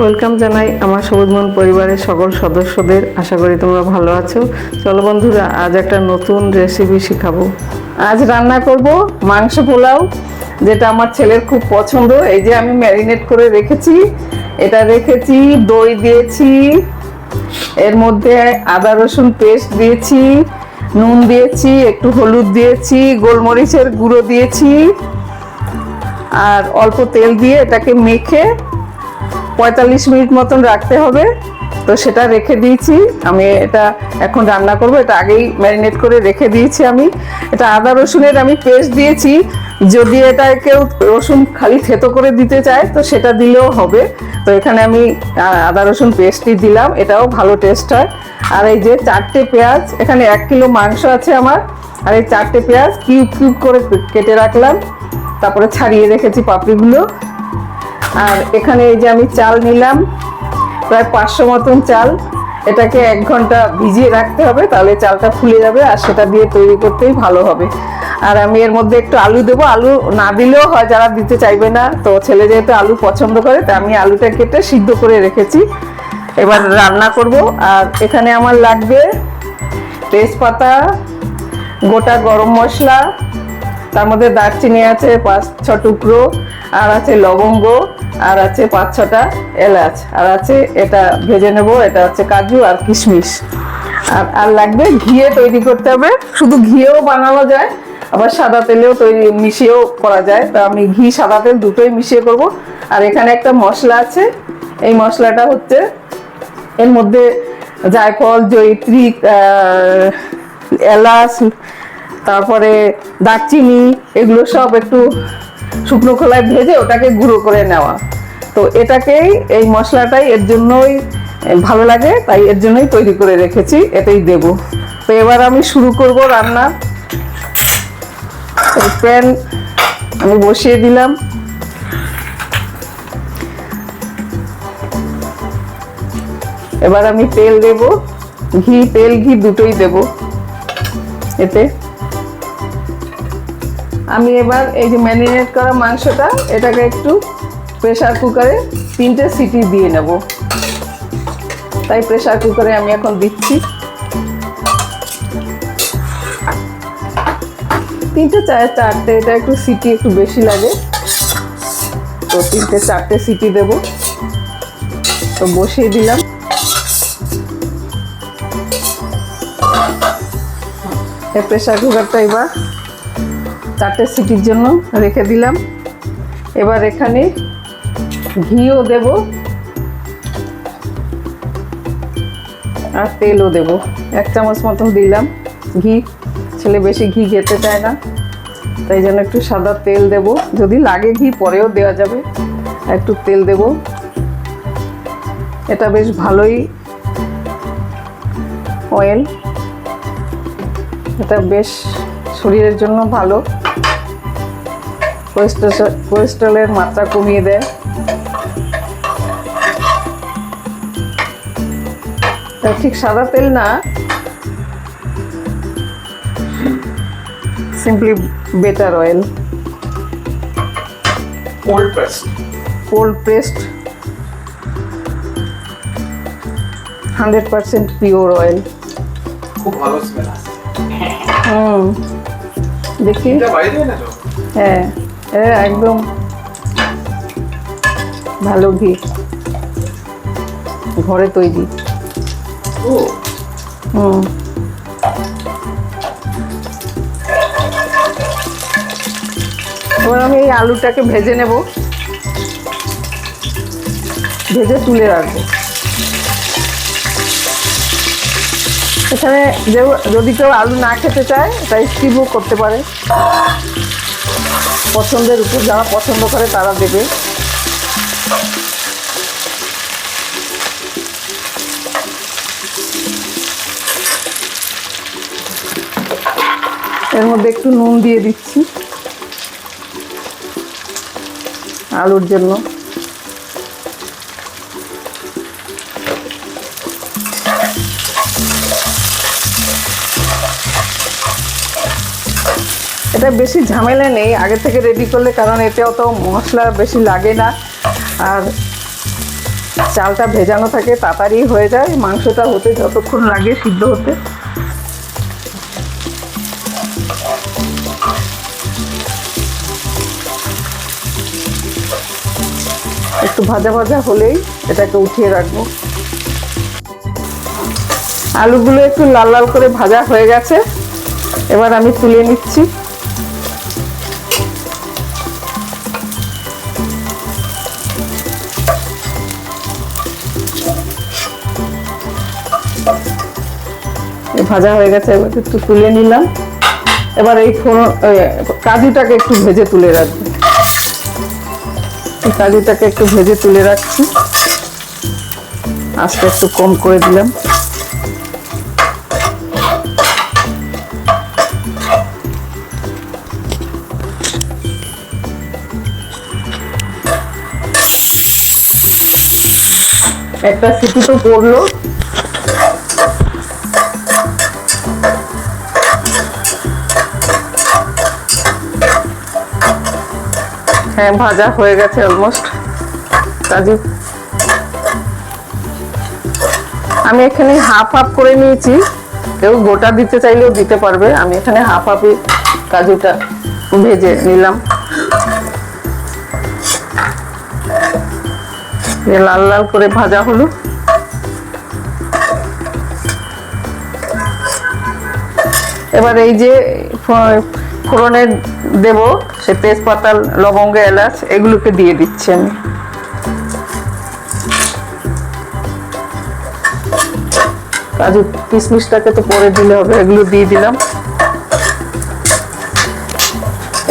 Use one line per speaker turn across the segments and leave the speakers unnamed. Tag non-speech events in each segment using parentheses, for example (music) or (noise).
Welcome জানাই আমার সবুজ মন পরিবারের সকল সদস্যদের। আশা করি তোমরা ভালো আছো। চলো বন্ধুরা, আজ একটা নতুন রেসিপি শেখাবো। আজ রান্না করব মাংস পোলাও, যেটা আমার ছেলের খুব পছন্দ। এই যে আমি ম্যারিনেট করে রেখেছি। এটা রেখেছি, দই দিয়েছি, এর মধ্যে আদা, রসুন পেস্ট দিয়েছি, নুন দিয়েছি, একটু হলুদ দিয়েছি, গোলমরিচের গুঁড়ো দিয়েছি, আর অল্প তেল দিয়ে এটাকে মেখে পঁয়তাল্লিশ মিনিট মতন রাখতে হবে। তো সেটা রেখে দিয়েছি। আমি এটা এখন রান্না করব। এটা আগেই ম্যারিনেট করে রেখে দিয়েছি আমি। এটা আদা রসুনের আমি পেস্ট দিয়েছি। যদি এটা কেউ রসুন খালি থেতো করে দিতে চায়, তো সেটা দিলেও হবে। তো এখানে আমি আদা রসুন পেস্টই দিলাম। এটাও ভালো টেস্ট হয়। আর এই যে চারটে পেঁয়াজ, এখানে এক কিলো মাংস আছে আমার। আর এই চারটে পেঁয়াজ কিউব কিউব করে কেটে রাখলাম। তারপরে ছাড়িয়ে রেখেছি পাপড়িগুলো। আর এখানে এই যে আমি চাল নিলাম, প্রায় পাঁচশো মতন চাল। এটাকে এক ঘণ্টা ভিজিয়ে রাখতে হবে, তাহলে চালটা ফুলে যাবে আর সেটা দিয়ে তৈরি করতেই ভালো হবে। আর আমি এর মধ্যে একটু আলু দেবো। আলু না দিলেও হয়, যারা দিতে চাইবে না, তো ছেলে যেহেতু আলু পছন্দ করে, তা আমি আলুটা কেটে সিদ্ধ করে রেখেছি। এবার রান্না করব। আর এখানে আমার লাগবে তেজপাতা, গোটা গরম মশলা, তার মধ্যে দারচিনি আছে, পাঁচ, ছ টুকরো। আর আছে লবঙ্গ, আর আছে পাঁচ ছটা এলাচ, আর আছে এটা ভেজে নেব, এটা হচ্ছে কাজু আর কিশমিশ। আর আর লাগবে ঘিয়ে তৈরি করতে হবে, শুধু ঘিয়েও বানানো যায়, আবার সাদা তেলেও তৈরি, মিশিয়েও করা যায়। তো আমি ঘি, সাদা তেল দুটোই মিশিয়ে করব। আর এখানে একটা মশলা আছে, এই মশলাটা হচ্ছে এর মধ্যে জায়ফল, জয়িত্রী এলাচ, তারপরে দারচিনি, এগুলো সব একটু শুকনো খোলায় ভেজে ওটাকে গুঁড়ো করে নেওয়া। তো এটাকেই, এই মশলাটাই এর জন্যই ভালো লাগে, তাই এর জন্যই তৈরি করে রেখেছি, এটাই দেব। তো এবার আমি শুরু করব রান্না। প্যান আমি বসিয়ে দিলাম। এবার আমি তেল দেব, ঘি, তেল, ঘি দুটোই দেব। এতে আমি এবার এই যে ম্যারিনেট করা মাংসটা, এটাকে একটু প্রেসার কুকারে তিনটে সিটি দিয়ে নেব। তাই প্রেসার কুকারে আমি এখন দিচ্ছি। তিনটে চার চারটে, এটা একটু সিটি একটু বেশি লাগে। তো তিনটে চারটে সিটি দেব। তো বসিয়ে দিলাম। এই প্রেসার কুকারটা এবার চারটে সিটির জন্য রেখে দিলাম। এবার এখানে ঘিও দেব আর তেলও দেব। এক চামচ মতন দিলাম ঘি। ছেলে বেশি ঘি খেতে চায় না, তাই জন্য একটু সাদা তেল দেব। যদি লাগে ঘি, পরেও দেওয়া যাবে। একটু তেল দেব। এটা বেশ ভালোই অয়েল এটা বেশ শরীরের জন্য ভালো। কোলেস্টেরলের মাত্রা কমিয়ে দেয়। ঠিক সাদা তেল না। Simply better oil
cold press
cold pressed hundred percent pure oil
খুব ভালো স্মেল
হুম। দেখি। হ্যাঁ। হ্যাঁ একদম ভালো ঘি ঘরে তৈরি। হুম। এবার আমি এই আলুটাকে ভেজে নেব। ভেজে তুলে রাখব। এখানে যদি কেউ আলু না খেতে চায় তাই স্কিপও করতে পারে। পছন্দের উপর যারা পছন্দ করে, তারা দেবে। এর মধ্যে একটু নুন দিয়ে দিচ্ছি। আলুর জন্য। এটা বেশি ঝামেলা নেই, আগে থেকে রেডি করলে, কারণ এতে অত মশলা বেশি লাগে না। আর চালটা ভেজানো থাকে, তাড়াতাড়ি হয়ে যায়, মাংসটা হতে যতক্ষণ লাগে সিদ্ধ হতে। একটু ভাজা ভাজা হলেই এটাকে উঠিয়ে রাখব। আলুগুলো একটু লাল লাল করে ভাজা হয়ে গেছে। এবার আমি তুলে নিচ্ছি। ভাজা হয়ে গেছে, এবার একটু তুলে নিলাম। এবার এই ফোড়ন কাজুটাকে একটু ভেজে তুলে রাখব। কাজুটাকে একটু ভেজে তুলে রাখছি। আস্তে একটু কম করে দিলাম। একটা সিটি তো পড়ল। হ্যাঁ ভাজা হয়ে গেছে অলমোস্ট কাজু। আমি এখানে হাফ হাফ করে নিয়েছি। কেউ গোটা দিতে চাইলেও দিতে পারবে। আমি এখানে হাফ হাফই কাজুটা ভেজে নিলাম। লাল লাল করে ভাজা হলো। এবার এই যে ফোড়নে দেব, সে তেজপাতা লবঙ্গ, এলাচ, এগুলোকে দিয়ে দিচ্ছি আমি কাজু কিশমিশটাকে তো পরে দিলে হবে, এগুলো দিয়ে দিলাম।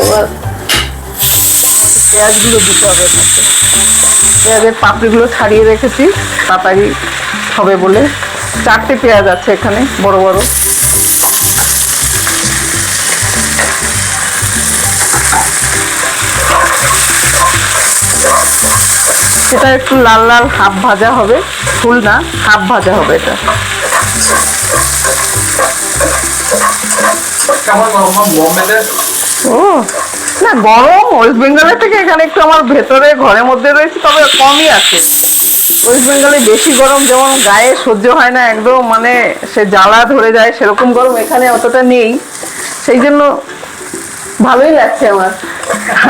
এবার পেঁয়াজগুলো দিতে হবে পেঁয়াজের পাপড়িগুলো ছাড়িয়ে রেখেছি, তাড়াতাড়ি হবে বলে। চারটে পেঁয়াজ আছে এখানে, বড় বড়। সেটা একটু লাল লাল হাফ ভাজা হবে। ফুল না হাফ ভাজা হবে এটা। ও না গরম ওয়েস্ট বেঙ্গলের থেকে এখানে একটু আমার ভেতরে ঘরের মধ্যে রয়েছে তবে কমই আছে। ওয়েস্ট বেঙ্গলে বেশি গরম যেমন গায়ে সহ্য হয় না একদম মানে সে জ্বালা ধরে যায় সেরকম গরম এখানে অতটা নেই। সেই জন্য ভালোই লাগছে আমার।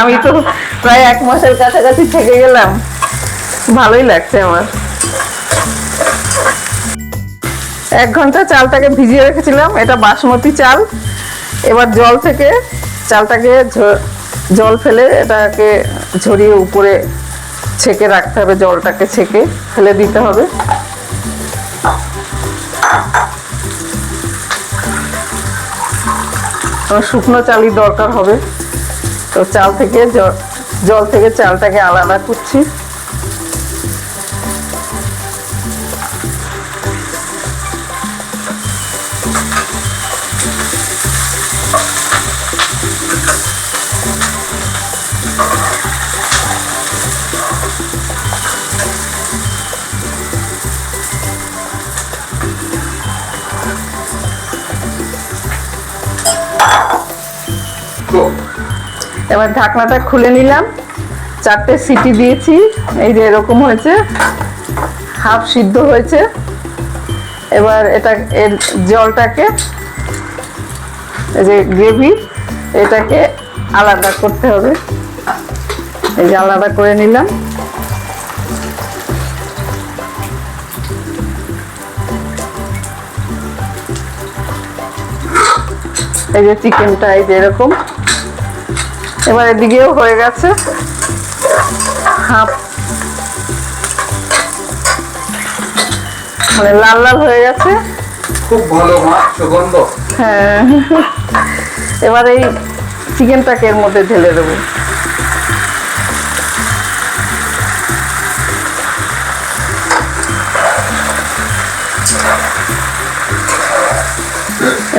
আমি তো প্রায় এক মাসের কাছাকাছি থেকে গেলাম। ভালোই লাগছে আমার। এক ঘণ্টা চালটাকে ভিজিয়ে রেখেছিলাম, এটা বাসমতি চাল। এবার জল থেকে চালটাকে জল ফেলে এটাকে ঝরিয়ে উপরে ছেঁকে রাখতে হবে, জলটাকে ছেঁকে ফেলে দিতে হবে। শুকনো চালই দরকার হবে। তো চাল থেকে জল থেকে চালটাকে আলাদা করছি। এবার ঢাকনাটা খুলে নিলাম। চারটে সিটি দিয়েছি। এই যে এরকম হয়েছে। হাফ সিদ্ধ হয়েছে। এবার এটা এর জলটাকে, এই যে গ্রেভি, এটাকে আলাদা করতে হবে। এই যে আলাদা করে নিলাম। এই যে চিকেনটা এই যে এরকম। এবার এদিকেও হয়ে গেছে। হাফ। মানে লাল লাল হয়ে গেছে।
খুব ভালো মা সুগন্ধ।
হ্যাঁ। এবার এই চিকেনটাকে এর মধ্যে ঢেলে দেবো।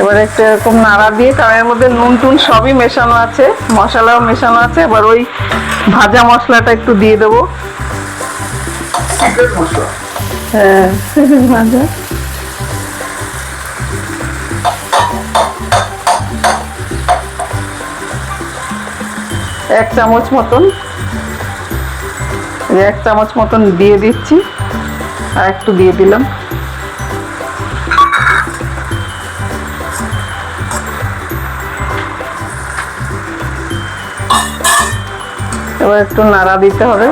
এবার একটু এরকম নাড়া দিয়ে কারণ এর মধ্যে নুন টুন সবই মেশানো আছে মশলাও মেশানো আছে। এবার ওই ভাজা মশলাটা একটু দিয়ে দেবো। হ্যাঁ ভাজা। এক চামচ মতন। এক চামচ মতন দিয়ে দিচ্ছি। আর একটু দিয়ে দিলাম। এবার একটু নাড়া দিতে হবে।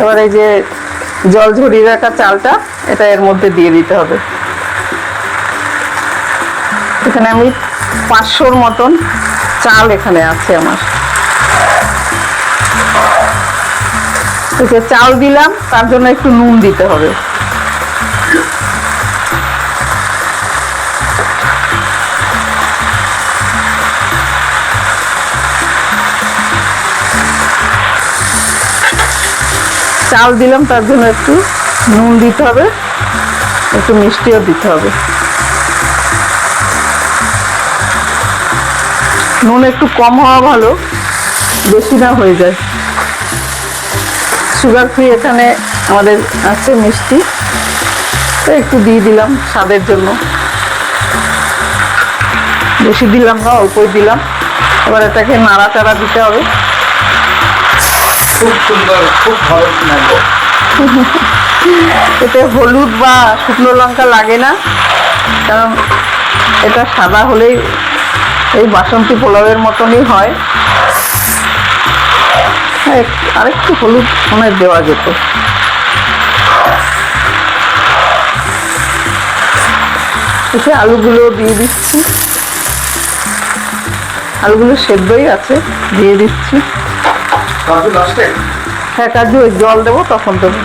এবার এই যে জল ঝরিয়ে রাখা চালটা, এটা এর মধ্যে দিয়ে দিতে হবে। এখানে আমি পাঁচশোর মতন চাল এখানে আছে আমার। ওকে চাল দিলাম, তার জন্য একটু নুন দিতে হবে। চাল দিলাম, তার জন্য একটু নুন দিতে হবে, একটু মিষ্টিও দিতে হবে। নুন একটু কম হওয়া ভালো, বেশি না হয়ে যায়। সুগার ফ্রি এখানে আমাদের আছে মিষ্টি। তো একটু দিয়ে দিলাম স্বাদের জন্য। বেশি দিলাম না অল্পই দিলাম। এবার এটাকে নাড়াচাড়া দিতে হবে।
খুব সুন্দর খুব ভালো (laughs)
এতে হলুদ বা শুকনো লঙ্কা লাগে না কারণ এটা সাদা হলেই এই বাসন্তী পোলাওয়ের মতনই হয়। আরেকটু হলুদ মনে হয় দেওয়া যেত। এতে আলুগুলো দিয়ে দিচ্ছি। আলুগুলো সেদ্ধই আছে দিয়ে দিচ্ছি। হ্যাঁ কাজু ওই জল দেবো তখন দেবো।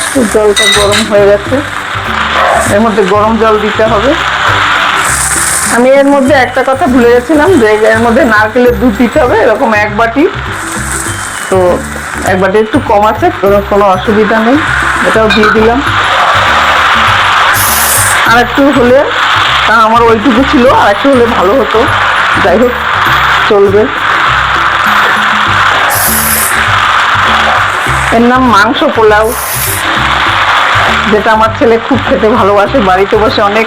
একটু জলটা গরম হয়ে গেছে। এর মধ্যে গরম জল দিতে হবে। আমি এর মধ্যে একটা কথা ভুলে গেছিলাম যে এর মধ্যে নারকেলের দুধ দিতে হবে, এরকম এক বাটি। তো এক বাটি একটু কম আছে কোনো অসুবিধা নেই, এটাও দিয়ে দিলাম। আর একটু হলে, তা আমার ওইটুকু ছিল, আর একটু হলে ভালো হতো। যাই হোক, চলবে। এর নাম মাংস পোলাও। যেটা আমার ছেলে খুব খেতে ভালোবাসে, বাড়িতে বসে অনেক।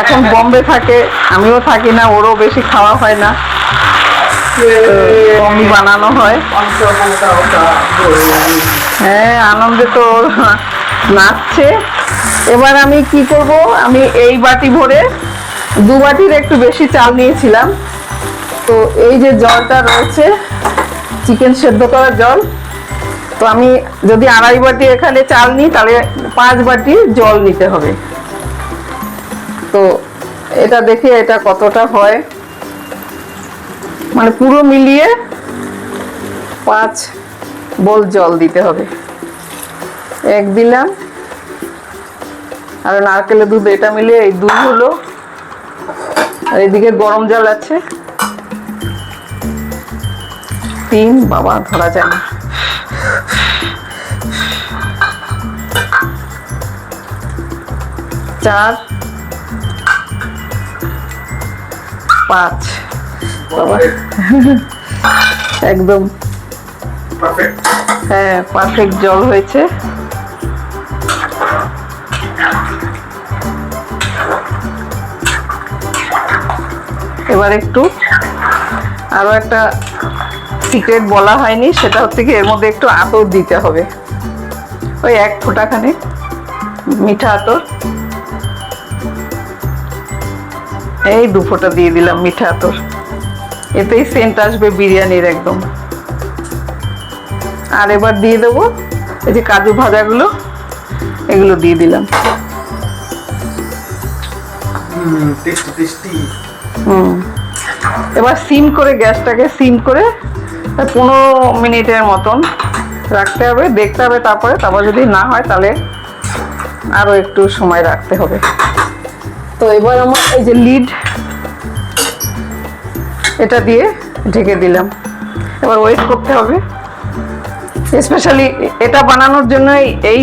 এখন বম্বে থাকে, আমিও থাকি না, ওরও বেশি খাওয়া হয় না। বানানো হয়। হ্যাঁ আনন্দে তো নাচছে। এবার আমি কি করব? আমি এই বাটি ভরে দু বাটির একটু বেশি চাল নিয়েছিলাম। তো এই যে জলটা রয়েছে, চিকেন সেদ্ধ করার জল। তো আমি যদি আড়াই বাটি এখানে চাল নিই, তাহলে পাঁচ বাটি জল নিতে হবে। তো এটা দেখি এটা কতটা হয়। মানে পুরো মিলিয়ে পাঁচ বল জল দিতে হবে। এক দিলাম। আর নারকেলের দুধ এটা মিলিয়ে এই দুধ হলো। আর এদিকে গরম জল আছে। তিন, বাবা, ধরা যায় না চার, পাঁচ। একদম। হ্যাঁ পারফেক্ট জল হয়েছে। এবার একটু আরও একটা সিক্রেট বলা হয়নি, সেটা হচ্ছে কি এর মধ্যে একটু আতর দিতে হবে। ওই এক ফোঁটাখানে মিঠা আতর। এই দু ফোঁটা দিয়ে দিলাম মিঠা আতর। এতেই সেন্ট আসবে বিরিয়ানির একদম। আর এবার দিয়ে দেবো এই যে কাজু ভাজাগুলো এগুলো দিয়ে দিলাম।
হুম।
এবার সিম করে গ্যাসটাকে সিম করে পনেরো মিনিটের মতন রাখতে হবে দেখতে হবে তারপরে তারপর যদি না হয় তাহলে আরও একটু সময় রাখতে হবে। তো এবার আমার এই যে লিড এটা দিয়ে ঢেকে দিলাম। এবার ওয়েট করতে হবে। স্পেশালি এটা বানানোর জন্যই এই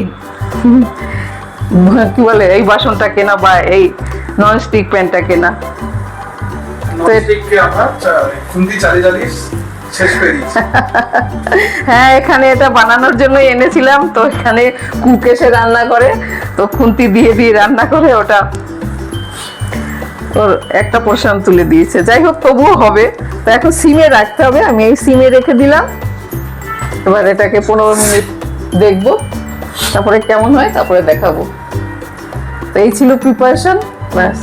কি বলে এই বাসনটা কেনা বা এই নন স্টিক প্যানটা কেনা (laughs) হ্যাঁ এখানে এটা বানানোর জন্য এনেছিলাম তো এখানে কুক এসে রান্না করে তো খুন্তি দিয়ে দিয়ে রান্না করে ওটা ওর একটা পোর্শন তুলে দিয়েছে। যাই হোক, তবুও হবে। তো এখন সিমে রাখতে হবে। আমি এই সিমে রেখে দিলাম। এবার এটাকে পনেরো মিনিট দেখব। তারপরে কেমন হয়, তারপরে দেখাবো। তো এই ছিল প্রিপারেশন ব্যাস।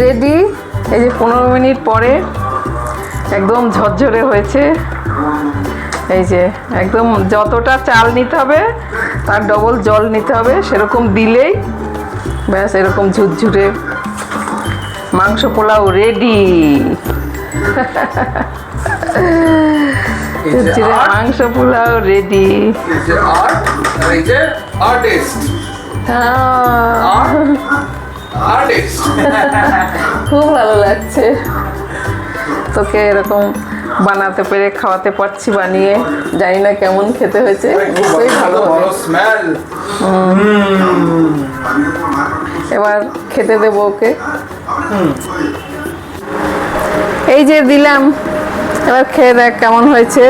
রেডি এই যে পনেরো মিনিট পরে একদম ঝরঝরে হয়েছে। এই যে একদম যতটা চাল নিতে হবে, তার ডবল জল নিতে হবে, সেরকম দিলেই ব্যাস এরকম ঝুরঝুরে মাংস পোলাও রেডি ঝুরঝুরে মাংস পোলাও রেডি
এই যে আর্ট আর এই যে আর্টিস্ট আর্ট আর্টিস্ট
খুব ভালো লাগছে। তোকে এরকম বানাতে পেরে খাওয়াতে পারছি বানিয়ে। জানি না কেমন খেতে হয়েছে। নিশ্চয়ই ভালো
ভালো স্মেল
এবার খেতে দেবো ওকে। এই যে দিলাম এবার খেয়ে দেখ কেমন হয়েছে।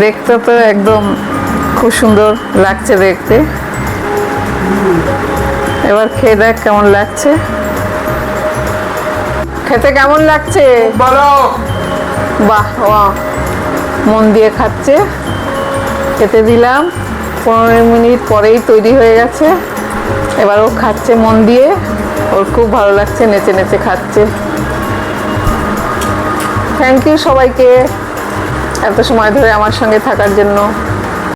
দেখতে তো একদম খুব সুন্দর লাগছে দেখতে। এবার খেয়ে দেখ কেমন লাগছে। খেতে কেমন লাগছে?
বলো
বাহ বাহ। মন দিয়ে খাচ্ছে। খেতে দিলাম। পনেরো মিনিট পরেই তৈরি হয়ে গেছে। এবার ও খাচ্ছে মন দিয়ে। ওর খুব ভালো লাগছে, নেচে নেচে খাচ্ছে। থ্যাংক ইউ সবাইকে এত সময় ধরে আমার সঙ্গে থাকার জন্য।